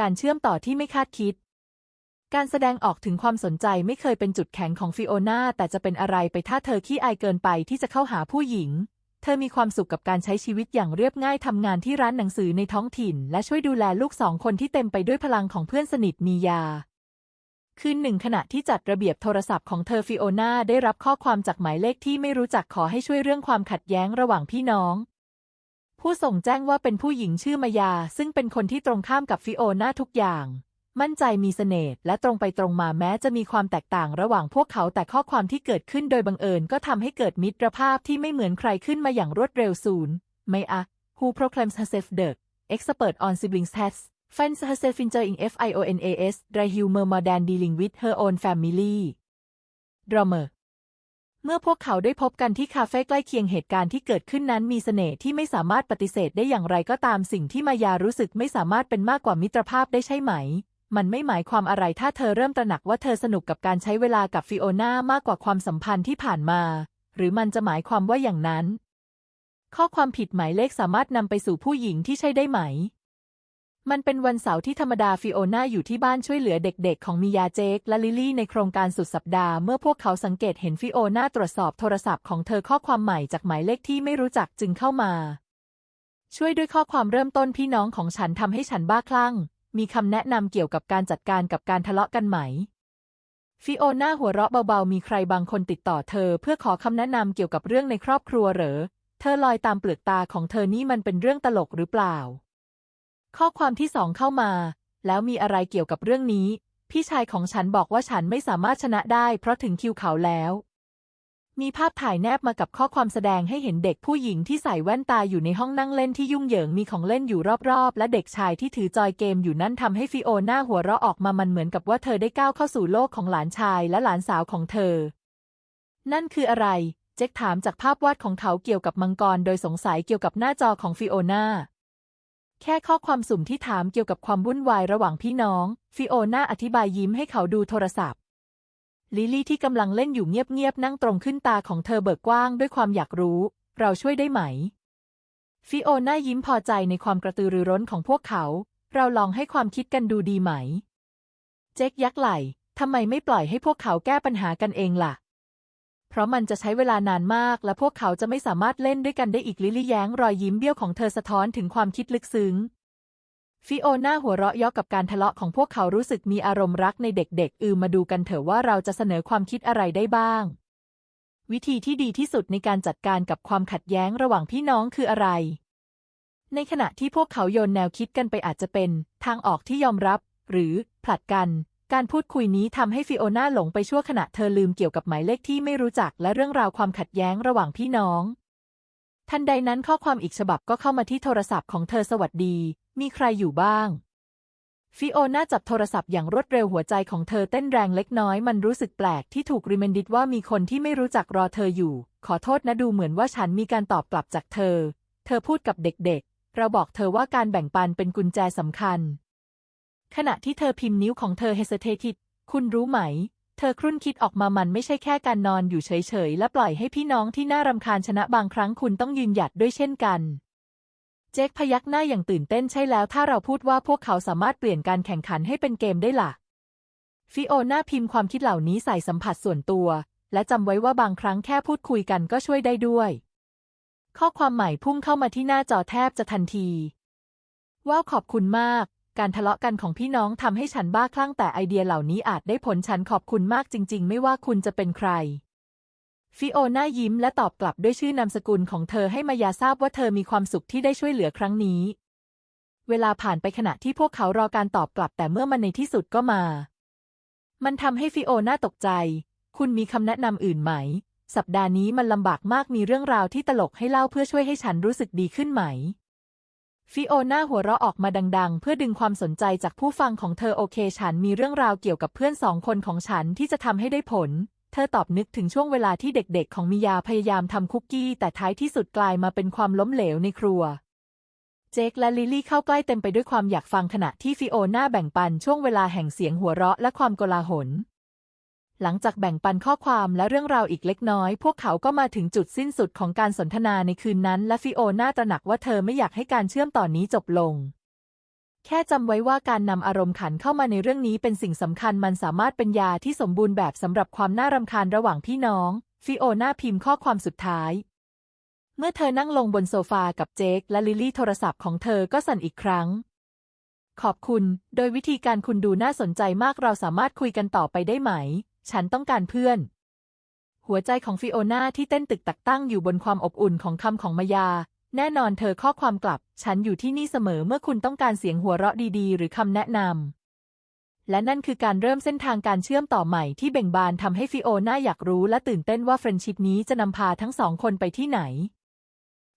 การเชื่อมต่อที่ไม่คาดคิด การแสดงออกถึงความสนใจไม่เคยเป็นจุดแข็งของฟิโอนาแต่จะเป็นอะไรไปถ้าเธอขี้อายเกินไปที่จะเข้าหาผู้หญิง เธอมีความสุขกับการใช้ชีวิตอย่างเรียบง่ายทำงานที่ร้านหนังสือในท้องถิ่น และช่วยดูแลลูกสองคนที่เต็มไปด้วยพลังของเพื่อนสนิทมียาคืนหนึ่งขณะที่จัดระเบียบโทรศัพท์ของเธอฟิโอนาได้รับข้อความจากหมายเลขที่ไม่รู้จักขอให้ช่วยเรื่องความขัดแย้งระหว่างพี่น้อง ผู้ส่งแจ้งว่าเป็นผู้หญิงชื่อมายา ซึ่งเป็นคนที่ตรงข้ามกับฟิโอนาทุกอย่าง มั่นใจมีเสน่ห์และตรงไปตรงมาแม้จะมีความแตกต่างระหว่างพวกเขาแต่ข้อความที่เกิดขึ้นโดยบังเอิญก็ทำให้เกิดมิตรภาพที่ไม่เหมือนใครขึ้นมาอย่างรวดเร็วศูนย์ไม่อะ who proclaims herself the expert on siblings has finds herself enjoying FIONAS dry humor more than dealing with her own family drummer เมื่อพวกเขาได้พบกันที่คาเฟ่ใกล้เคียงเหตุการณ์ที่เกิดขึ้นนั้นมีเสน่ห์ที่ไม่สามารถปฏิเสธได้อย่างไรก็ตามสิ่งที่มายารู้สึกไม่สามารถเป็นมากกว่ามิตรภาพได้ใช่ไหม มันไม่หมายความอะไรถ้าเธอเริ่มตระหนักว่าเธอสนุกกับการใช้เวลากับฟิโอน่ามากกว่าความสัมพันธ์ที่ผ่านมา หรือมันจะหมายความว่าอย่างนั้น ข้อความผิดหมายเลขสามารถนำไปสู่ผู้หญิงที่ใช่ได้ไหม มันเป็นวันเสาร์ที่ธรรมดาฟิโอนาอยู่ที่บ้านช่วยเหลือเด็กๆ ของมิยาเจคและลิลี่ในโครงการสุดสัปดาห์เมื่อพวกเขาสังเกตเห็นฟิโอนาตรวจสอบโทรศัพท์ของเธอข้อความใหม่จากหมายเลขที่ไม่รู้จักจึงเข้ามา ช่วยด้วยข้อความเริ่มต้นพี่น้องของฉันทำให้ฉันบ้าคลั่ง มีคำแนะนำเกี่ยวกับการจัดการกับการทะเลาะกันไหม ฟิโอนาหัวเราะเบาๆ มีใครบางคนติดต่อเธอ เพื่อขอคำแนะนำเกี่ยวกับเรื่องในครอบครัวเหรอ เธอลอยตามเปลือกตาของเธอนี่มันเป็นเรื่องตลกหรือเปล่า ข้อความที่สองเข้ามา แล้วมีอะไรเกี่ยวกับเรื่องนี้ พี่ชายของฉันบอกว่าฉันไม่สามารถชนะได้ เพราะถึงคิวเขาแล้ว มีภาพถ่ายแนบมากับข้อความแสดงให้เห็นเด็กผู้หญิงที่ใส่แว่นตาอยู่ในห้องนั่งเล่นที่ยุ่งเหยิงมีของเล่นอยู่รอบๆ และเด็กชายที่ถือจอยเกมอยู่นั่นทำให้ฟิโอน่าหัวเราะออกมามันเหมือนกับว่าเธอได้ก้าวเข้าสู่โลกของหลานชายและหลานสาวของเธอ นั่นคืออะไร เจ็คถามจากภาพวาดของเขาเกี่ยวกับมังกร โดยสงสัยเกี่ยวกับหน้าจอของฟิโอน่า แค่ข้อความสุ่มที่ถามเกี่ยวกับความวุ่นวายระหว่างพี่น้อง ฟิโอน่าอธิบายยิ้มให้เขาดูโทรศัพท์ลิลี่ที่กำลังเล่นอยู่เงียบๆนั่งตรงขึ้นตาของเธอเบิกกว้างด้วยความอยากรู้ เราช่วยได้ไหม ฟิโอน่ายิ้มพอใจในความกระตือรือร้นของพวกเขา เราลองให้ความคิดกันดูดีไหม เจ็คยักไหล่ทำไมไม่ปล่อยให้พวกเขาแก้ปัญหากันเองล่ะ เพราะมันจะใช้เวลานานมาก และพวกเขาจะไม่สามารถเล่นด้วยกันได้อีกลิลี่แย้งรอยยิ้มเบี้ยวของเธอสะท้อนถึงความคิดลึกซึ้งฟิโอนาหัวเราะยาะกับการทะเลาะของพวกเขารู้สึกมีอารมณ์รักในเด็กๆ อือมาดูกันเถอะว่าเราจะเสนอความคิดอะไรได้บ้าง วิธีที่ดีที่สุดในการจัดการกับความขัดแย้งระหว่างพี่น้องคืออะไร ในขณะที่พวกเขาโยนแนวคิดกันไปอาจจะเป็น ทางออกที่ยอมรับ หรือผลัดกัน การพูดคุยนี้ทำให้ฟิโอนาหลงไปชั่วขณะเธอลืมเกี่ยวกับหมายเลขที่ไม่รู้จักและเรื่องราวความขัดแย้งระหว่างพี่น้อง ทันใดนั้นข้อความอีกฉบับก็เข้ามาที่โทรศัพท์ของเธอสวัสดี มีใครอยู่บ้าง ฟิโอนาจับโทรศัพท์อย่างรวดเร็วหัวใจของเธอเต้นแรงเล็กน้อยมันรู้สึกแปลกที่ถูกรีเมนดิตว่ามีคนที่ไม่รู้จักรอเธออยู่ ขอโทษนะดูเหมือนว่าฉันมีการตอบกลับจากเธอ เธอพูดกับเด็กๆ เราบอกเธอว่าการแบ่งปันเป็นกุญแจสำคัญ ขณะที่เธอพิมพ์นิ้วของเธอ hesitated คุณรู้ไหม เธอครุ่นคิดออกมามันไม่ใช่แค่การนอนอยู่เฉยๆ และปล่อยให้พี่น้องที่น่ารำคาญชนะบางครั้งคุณต้องยืนหยัดด้วยเช่นกัน เจคพยักหน้าอย่างตื่นเต้นใช่แล้วถ้าเราพูดว่าพวกเขาสามารถเปลี่ยนการแข่งขันให้เป็นเกมได้ล่ะ ฟิโอน่าพิมพ์ความคิดเหล่านี้ใส่สัมผัสส่วนตัว และจำไว้ว่าบางครั้งแค่พูดคุยกันก็ช่วยได้ด้วย ข้อความใหม่พุ่งเข้ามาที่หน้าจอแทบจะทันทีว้าวขอบคุณมาก การทะเลาะกันของพี่น้องทำให้ฉันบ้าคลั่งแต่ไอเดียเหล่านี้อาจได้ผลฉันขอบคุณมากจริง ๆ ไม่ว่าคุณจะเป็นใคร ฟิโอนายิ้มและตอบกลับด้วยชื่อนามสกุลของเธอให้มายาทราบว่าเธอมีความสุขที่ได้ช่วยเหลือครั้งนี้ เวลาผ่านไปขณะที่พวกเขารอการตอบกลับแต่เมื่อมันในที่สุดก็มา มันทำให้ฟิโอนาตกใจ คุณมีคำแนะนำอื่นไหม สัปดาห์นี้มันลำบากมากมีเรื่องราวที่ตลกให้เล่าเพื่อช่วยให้ฉันรู้สึกดีขึ้นไหม ฟิโอน่าหัวเราะออกมาดัง ๆ เพื่อดึงความสนใจจากผู้ฟังของเธอโอเคฉันมีเรื่องราวเกี่ยวกับเพื่อนสองคนของฉันที่จะทำให้ได้ผล เธอตอบนึกถึงช่วงเวลาที่เด็กๆ ของมิยาพยายามทำคุกกี้ แต่ท้ายที่สุดกลายมาเป็นความล้มเหลวในครัว เจคและลิลลี่เข้าใกล้เต็มไปด้วยความอยากฟังขณะที่ฟิโอน่าแบ่งปันช่วงเวลาแห่งเสียงหัวเราะและความโกลาหล หลังจากแบ่งปันข้อความและเรื่องราวอีกเล็กน้อย พวกเขาก็มาถึงจุดสิ้นสุดของการสนทนาในคืนนั้น และฟิโอน่าตระหนักว่าเธอไม่อยากให้การเชื่อมต่อนนี้จบลง แค่จำไว้ว่าการนำอารมณ์ขันเข้ามาในเรื่องนี้เป็นสิ่งสำคัญมันสามารถเป็นยาที่สมบูรณ์แบบสำหรับความน่ารำคาญระหว่างพี่น้อง ฟิโอน่าพิมพ์ข้อความสุดท้าย เมื่อเธอนั่งลงบนโซฟากับเจคและลิลลี่โทรศัพท์ของเธอก็สั่นอีกครั้งขอบคุณ โดยวิธีการคุณดูน่าสนใจมากเราสามารถคุยกันต่อไปได้ไหม ฉันต้องการเพื่อน หัวใจของฟิโอนาที่เต้นตึกตักตั้งอยู่บนความอบอุ่นของคำของมายา แน่นอนเธอข้อความกลับ ฉันอยู่ที่นี่เสมอเมื่อคุณต้องการเสียงหัวเราะดีๆ หรือคำแนะนำ และนั่นคือการเริ่มเส้นทางการเชื่อมต่อใหม่ที่เบ่งบานทำให้ฟิโอนาอยากรู้และตื่นเต้นว่าเฟรนด์ชิพนี้จะนำพาทั้งสองคนไปที่ไหน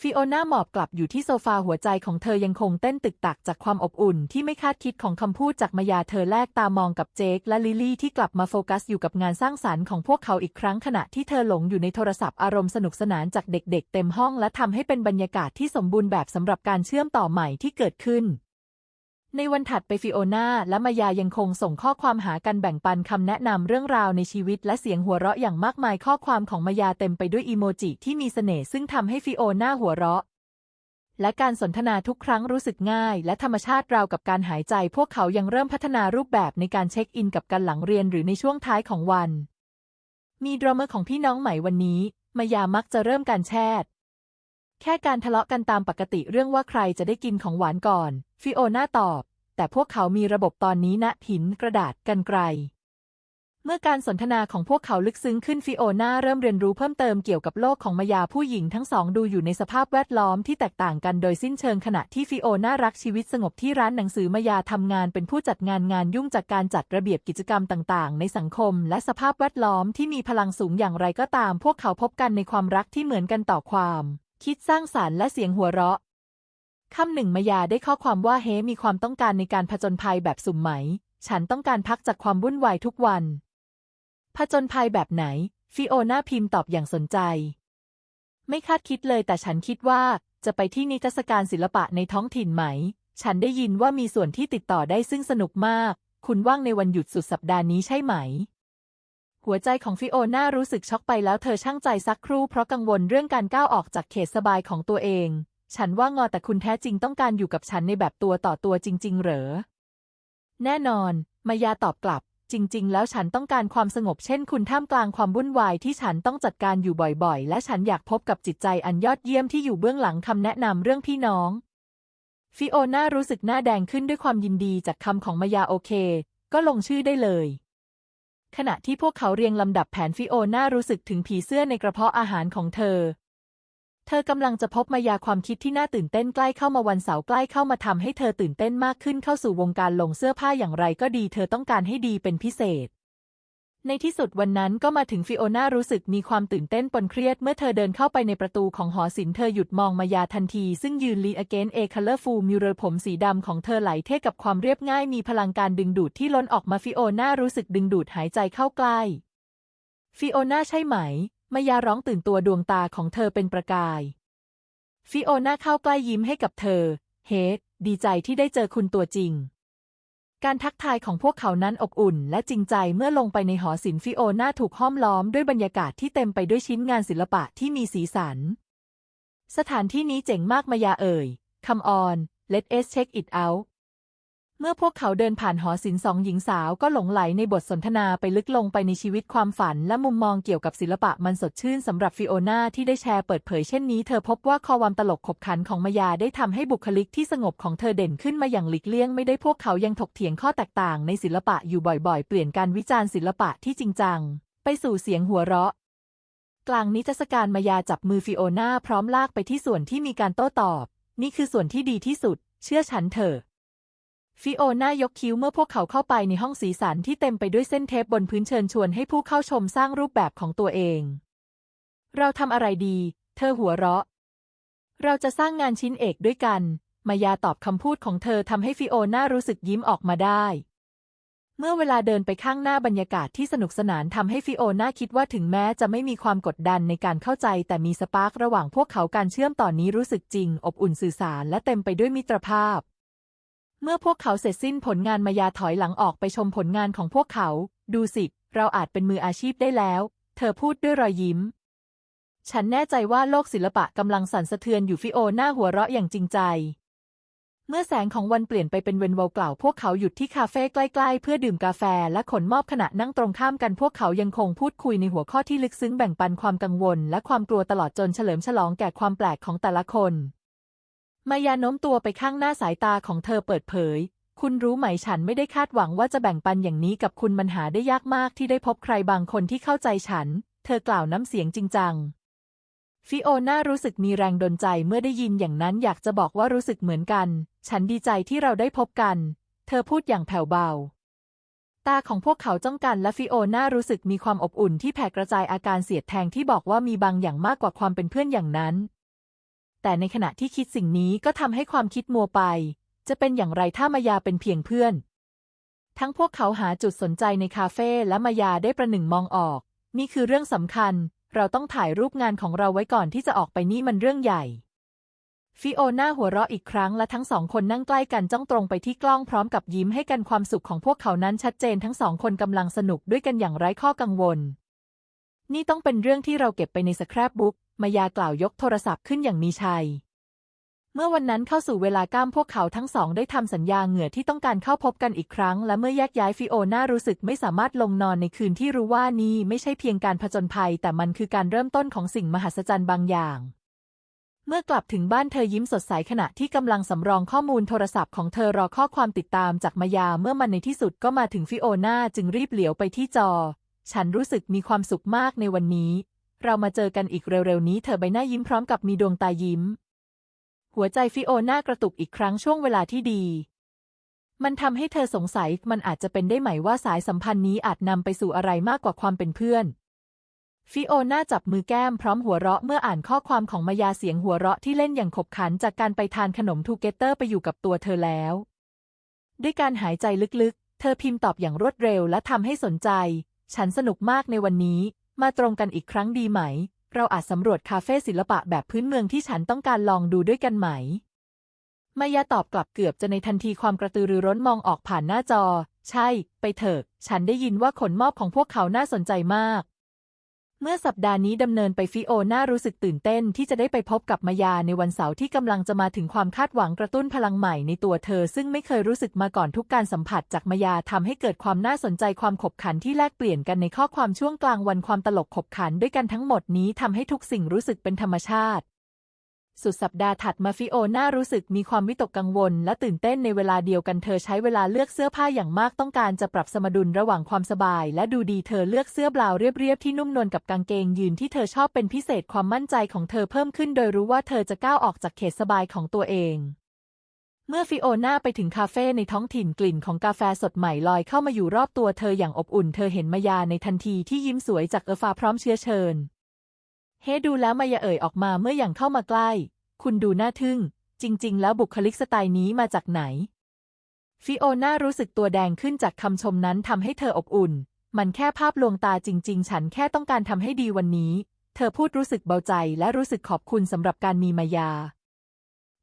ฟิโอน่าหมอบกลับอยู่ที่โซฟาหัวใจของเธอยังคงเต้นตึกตักจากความอบอุ่นที่ไม่คาดคิดของคำพูดจากมายาเธอแลกตามองกับเจคและลิลลี่ที่กลับมาโฟกัสอยู่กับงานสร้างสรรค์ของพวกเขาอีกครั้งขณะที่เธอหลงอยู่ในโทรศัพท์อารมณ์สนุกสนานจากเด็กๆเต็มห้องและทำให้เป็นบรรยากาศที่สมบูรณ์แบบสำหรับการเชื่อมต่อใหม่ที่เกิดขึ้น ในวันถัดไปฟิโอนาและมายายังคงส่งข้อความหากันแบ่งปันคำแนะนำเรื่องราวในชีวิตและเสียงหัวเราะอย่างมากมายข้อความของมายาเต็มไปด้วยอีโมจิที่มีเสน่ห์ซึ่งทำให้ฟิโอนาหัวเราะ และการสนทนาทุกครั้งรู้สึกง่าย และธรรมชาติราวกับการหายใจ พวกเขายังเริ่มพัฒนารูปแบบในการเช็คอินกับกันหลังเรียนหรือในช่วงท้ายของวัน มีดราม่าของพี่น้องใหม่วันนี้ มายามักจะเริ่มการแชท แค่การทะเลาะกันตามปกติเรื่องว่าใครจะได้กินของหวานก่อน ฟิโอน่าตอบ แต่พวกเขามีระบบตอนนี้ณหินกระดาษกันไกล เมื่อการสนทนาของพวกเขาลึกซึ้งขึ้นฟิโอน่าเริ่มเรียนรู้เพิ่มเติมเกี่ยวกับโลกของมายาผู้หญิงทั้งสองดูอยู่ในสภาพแวดล้อมที่แตกต่างกันโดยสิ้นเชิงขณะที่ฟิโอน่ารักชีวิตสงบที่ร้านหนังสือมายาทำงานเป็นผู้จัดงานงานยุ่งจากการจัดระเบียบกิจกรรมต่างๆ ในสังคม และสภาพแวดล้อมที่มีพลังสูงอย่างไรก็ตาม พวกเขาพบกันในความรักที่เหมือนกันต่อความ คิดสร้างสารรค์และเสียงหัวเราะคำหนึ่งมายาได้ข้อความว่าเฮมีความต้องการในการผจญภัยแบบสุ่มไหม ฉันต้องการพักจากความวุ่นวายทุกวัน ผจญภัยแบบไหน ฟิโอนาพิมพ์ตอบอย่างสนใจ ไม่คาดคิดเลยแต่ฉันคิดว่าจะไปที่นิทรรศการศิลปะในท้องถิ่นไหม ฉันได้ยินว่ามีส่วนที่ติดต่อได้ซึ่งสนุกมาก คุณว่างในวันหยุดสุดสัปดาห์นี้ใช่ไหม หัวใจของฟิโอน่ารู้สึกช็อกไปแล้วเธอช่างใจสักครู่เพราะกังวลเรื่องการก้าวออกจากเขตสบายของตัวเอง ฉันว่างอแต่คุณแท้จริงต้องการอยู่กับฉันในแบบตัวต่อตัวจริง ๆ เหรอ แน่นอน มายาตอบกลับ จริง ๆ แล้วฉันต้องการความสงบเช่นคุณท่ามกลางความวุ่นวายที่ฉันต้องจัดการอยู่บ่อยๆ และฉันอยากพบกับจิตใจอันยอดเยี่ยมที่อยู่เบื้องหลังคำแนะนำเรื่องพี่น้องฟิโอน่ารู้สึกหน้าแดงขึ้นด้วยความยินดีจากคำของมายาโอเค ก็ลงชื่อได้เลย ขณะที่พวกเขาเรียงลำดับแผนฟิโอน่ารู้สึกถึงผีเสื้อในกระเพาะอาหารของเธอ เธอกำลังจะพบมายาความคิดที่น่าตื่นเต้นใกล้เข้ามาวันเสาร์ใกล้เข้ามาทำให้เธอตื่นเต้นมากขึ้นเข้าสู่วงการลงเสื้อผ้าอย่างไรก็ดี เธอต้องการให้ดีเป็นพิเศษ ในที่สุดวันนั้นก็มาถึงฟิโอนารู้สึกมีความตื่นเต้นปนเครียดเมื่อเธอเดินเข้าไปในประตูของหอศิลป์เธอหยุดมองมายาทันที ซึ่งยืนลีอเกนเอคัลเลอร์ฟูมิวเรผมสีดำของเธอไหลเท่กับความเรียบง่ายมีพลังการดึงดูดที่ล้นออกมาฟิโอนารู้สึกดึงดูดหายใจเข้าใกล้ฟิโอนาใช่ไหม มายาร้องตื่นตัวดวงตาของเธอเป็นประกาย ฟิโอนาเข้าใกล้ยิ้มให้กับเธอ เฮดดีใจที่ได้เจอคุณตัวจริง การทักทายของพวกเขานั้นอบอุ่น และจริงใจเมื่อลงไปในหอศิลป์ฟิโอนาถูกห้อมล้อมด้วยบรรยากาศที่เต็มไปด้วยชิ้นงานศิลปะที่มีสีสัน สถานที่นี้เจ๋งมากมายาเอ่ยคำออน let us check it out เมื่อพวกเขาเดินผ่านหอศิลป์สองหญิงสาวก็หลงไหลในบทสนทนาไปลึกลงไปในชีวิตความฝันและมุมมองเกี่ยวกับศิลปะมันสดชื่นสำหรับฟิโอนาที่ได้แชร์เปิดเผยเช่นนี้เธอพบว่าความตลกขบขันของมายาได้ทำให้บุคลิกที่สงบของเธอเด่นขึ้นมาอย่างหลีกเลี่ยงไม่ได้พวกเขายังถกเถียงข้อแตกต่างในศิลปะอยู่บ่อยๆ เปลี่ยนการวิจารณ์ศิลปะที่จริงจัง ไปสู่เสียงหัวเราะกลางนิทรรศการมายาจับมือฟิโอนาพร้อมลากไปที่ส่วนที่มีการโต้ตอบ นี่คือส่วนที่ดีที่สุด เชื่อฉันเถอะ ฟิโอน่ายกคิ้วเมื่อพวกเขาเข้าไปในห้องสีสันที่เต็มไปด้วยเส้นเทปบนพื้นเชิญชวนให้ผู้เข้าชมสร้างรูปแบบของตัวเอง เราทำอะไรดี เธอหัวเราะ เราจะสร้างงานชิ้นเอกด้วยกัน มายาตอบคำพูดของเธอทำให้ฟิโอน่ารู้สึกยิ้มออกมาได้ เมื่อเวลาเดินไปข้างหน้าบรรยากาศที่สนุกสนานทำให้ฟิโอน่าคิดว่าถึงแม้จะไม่มีความกดดันในการเข้าใจ แต่มีสปาร์กระหว่างพวกเขาการเชื่อมต่อนนี้รู้สึกจริง อบอุ่นสื่อสารและเต็มไปด้วยมิตรภาพ เมื่อพวกเขาเสร็จสิ้นผลงานมายาถอยหลังออกไปชมผลงานของพวกเขา ดูสิ เราอาจเป็นมืออาชีพได้แล้ว เธอพูดด้วยรอยยิ้ม ฉันแน่ใจว่าโลกศิลปะกำลังสั่นสะเทือนอยู่ฟิโอหน้าหัวเราะอย่างจริงใจ เมื่อแสงของวันเปลี่ยนไปเป็นเวนวลกล่าวพวกเขาหยุดที่คาเฟ่ใกล้ๆ เพื่อดื่มกาแฟและขนมอบขณะนั่งตรงข้ามกันพวกเขายังคงพูดคุยในหัวข้อที่ลึกซึ้งแบ่งปันความกังวล และความกลัวตลอดจนเฉลิมฉลองแก่ความแปลกของแต่ละคน มายาโน้มตัวไปข้างหน้าสายตาของเธอเปิดเผย คุณรู้ไหมฉันไม่ได้คาดหวังว่าจะแบ่งปันอย่างนี้กับคุณมันหาได้ยากมากที่ได้พบใครบางคนที่เข้าใจฉัน เธอกล่าวน้ำเสียงจริงจัง ฟิโอน่ารู้สึกมีแรงดลใจเมื่อได้ยินอย่างนั้นอยากจะบอกว่ารู้สึกเหมือนกัน ฉันดีใจที่เราได้พบกัน เธอพูดอย่างแผ่วเบา ตาของพวกเขาจ้องกันและฟิโอน่ารู้สึกมีความอบอุ่นที่แผ่กระจายอาการเสียดแทงที่บอกว่ามีบางอย่างมากกว่าความเป็นเพื่อนอย่างนั้น แต่ในขณะที่คิดสิ่งนี้ก็ทำให้ความคิดมัวไป จะเป็นอย่างไรถ้ามายาเป็นเพียงเพื่อน ทั้งพวกเขาหาจุดสนใจในคาเฟ่และมายาได้ประหนึ่งมองออก นี่คือเรื่องสำคัญ เราต้องถ่ายรูปงานของเราไว้ก่อนที่จะออกไปนี่มันเรื่องใหญ่ ฟิโอน่าหัวเราะอีกครั้งและทั้งสองคนนั่งใกล้กันจ้องตรงไปที่กล้องพร้อมกับยิ้มให้กันความสุขของพวกเขานั้นชัดเจนทั้งสองคนกำลังสนุกด้วยกันอย่างไร้ข้อกังวลนี่ต้องเป็นเรื่องที่เราเก็บไปในสครับบุ๊ก มายากล่าวยกโทรศัพท์ขึ้นอย่างมีชัย เมื่อวันนั้นเข้าสู่เวลาก้ามพวกเขาทั้งสองได้ทำสัญญาเหงื่อที่ต้องการเข้าพบกันอีกครั้ง และเมื่อแยกย้ายฟิโอน่ารู้สึกไม่สามารถลงนอนในคืนที่รู้ว่านี่ไม่ใช่เพียงการผจญภัย แต่มันคือการเริ่มต้นของสิ่งมหัศจรรย์บางอย่างเมื่อกลับถึงบ้านเธอยิ้มสดใสขณะที่กำลังสำรองข้อมูลโทรศัพท์ของเธอรอข้อความติดตามจากมายาเมื่อมันในที่สุดก็มาถึงฟิโอน่าจึงรีบเหลียวไปที่จอ ฉันรู้สึกมีความสุขมากในวันนี้ เรามาเจอกันอีกเร็วๆนี้เธอใบหน้ายิ้มพร้อมกับมีดวงตายิ้ม หัวใจฟิโอน่ากระตุกอีกครั้งช่วงเวลาที่ดี มันทำให้เธอสงสัยมันอาจจะเป็นได้ไหมว่าสายสัมพันธ์นี้อาจนำไปสู่อะไรมากกว่าความเป็นเพื่อนฟิโอน่าจับมือแก้มพร้อมหัวเราะเมื่ออ่านข้อความของมายาเสียงหัวเราะที่เล่นอย่างขบขันจากการไปทานขนมทูเกเตอร์ไปอยู่กับตัวเธอแล้ว ด้วยการหายใจลึกๆ เธอพิมพ์ตอบอย่างรวดเร็วและทำให้สนใจ ฉันสนุกมากในวันนี้ มาตรงกันอีกครั้งดีไหม เราอาจสำรวจคาเฟ่ศิลปะแบบพื้นเมืองที่ฉันต้องการลองดูด้วยกันไหม มายาตอบกลับเกือบจะในทันทีความกระตือรือร้นมองออกผ่านหน้าจอ ใช่ ไปเถอะ ฉันได้ยินว่าขนมอบของพวกเขาน่าสนใจมาก เมื่อสัปดาห์นี้ดำเนินไปฟิโอน่ารู้สึกตื่นเต้นที่จะได้ไปพบกับมายาในวันเสาร์ที่กำลังจะมาถึงความคาดหวังกระตุ้นพลังใหม่ในตัวเธอ ซึ่งไม่เคยรู้สึกมาก่อนทุกการสัมผัสจากมายาทำให้เกิดความน่าสนใจความขบขันที่แลกเปลี่ยนกันในข้อความช่วงกลางวันความตลกขบขันด้วยกันทั้งหมดนี้ทำให้ทุกสิ่งรู้สึกเป็นธรรมชาติ สุดสัปดาห์ถัดมาฟิโอน่ารู้สึกมีความวิตกกังวล และตื่นเต้นในเวลาเดียวกันเธอใช้เวลาเลือกเสื้อผ้าอย่างมากต้องการจะปรับสมดุลระหว่างความสบาย และดูดีเธอเลือกเสื้อบลาวเรียบๆที่นุ่มนวลกับกางเกงยืนที่เธอชอบเป็นพิเศษความมั่นใจของเธอเพิ่มขึ้นโดยรู้ว่าเธอจะก้าวออกจากเขตสบายของตัวเองเมื่อฟิโอน่าไปถึงคาเฟ่ในท้องถิ่นกลิ่นของกาแฟสดใหม่ลอยเข้ามาอยู่รอบตัวเธออย่างอบอุ่น เธอเห็นมายาในทันทีที่ยิ้มสวยจากเออฟาพร้อมเชื้อเชิญ เฮดูแล้วมายาเอ่ยออกมาเมื่ออย่างเข้ามาใกล้ คุณดูน่าทึ่ง จริง ๆ แล้วบุคลิกสไตล์นี้มาจากไหน ฟิโอน่ารู้สึกตัวแดงขึ้นจากคำชมนั้นทำให้เธออบอุ่น มันแค่ภาพลวงตาจริง ๆ ฉันแค่ต้องการทำให้ดีวันนี้ เธอพูดรู้สึกเบาใจและรู้สึกขอบคุณสำหรับการมีมายา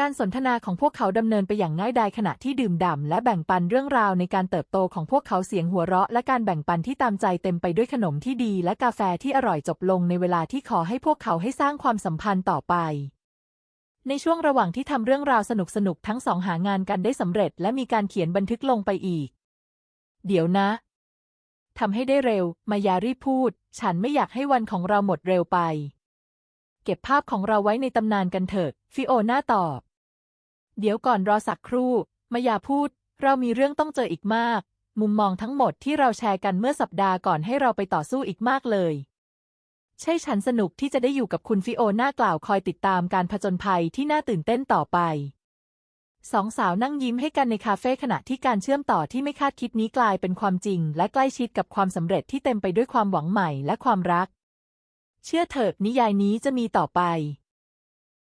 การสนทนาของพวกเขาดำเนินไปอย่างง่ายดายขณะที่ดื่มด่ำและแบ่งปันเรื่องราวในการเติบโตของพวกเขาเสียงหัวเราะ และการแบ่งปันที่ตามใจเต็มไปด้วยขนมที่ดี และกาแฟที่อร่อยจบลงในเวลาที่ขอให้พวกเขาให้สร้างความสัมพันธ์ต่อไป ในช่วงระหว่างที่ทำเรื่องราวสนุกๆทั้งสองหางานกันได้สำเร็จ และมีการเขียนบันทึกลงไปอีก เดี๋ยวนะทำให้ได้เร็ว มายารีพูด ฉันไม่อยากให้วันของเราหมดเร็วไป เก็บภาพของเราไว้ในตำนานกันเถิดฟิโอน่าตอบ เดี๋ยวก่อนรอสักครู่ มาอย่าพูด เรามีเรื่องต้องเจออีกมาก มุมมองทั้งหมดที่เราแชร์กันเมื่อสัปดาห์ก่อนให้เราไปต่อสู้อีกมากเลย ใช่ฉันสนุกที่จะได้อยู่กับคุณฟิโอน่ากล่าวคอยติดตามการผจญภัยที่น่าตื่นเต้นต่อไปสองสาวนั่งยิ้มให้กันในคาเฟ่ขณะที่การเชื่อมต่อที่ไม่คาดคิดนี้กลายเป็นความจริง และใกล้ชิดกับความสำเร็จที่เต็มไปด้วยความหวังใหม่และความรัก เชื่อเถิดนิยายนี้จะมีต่อไป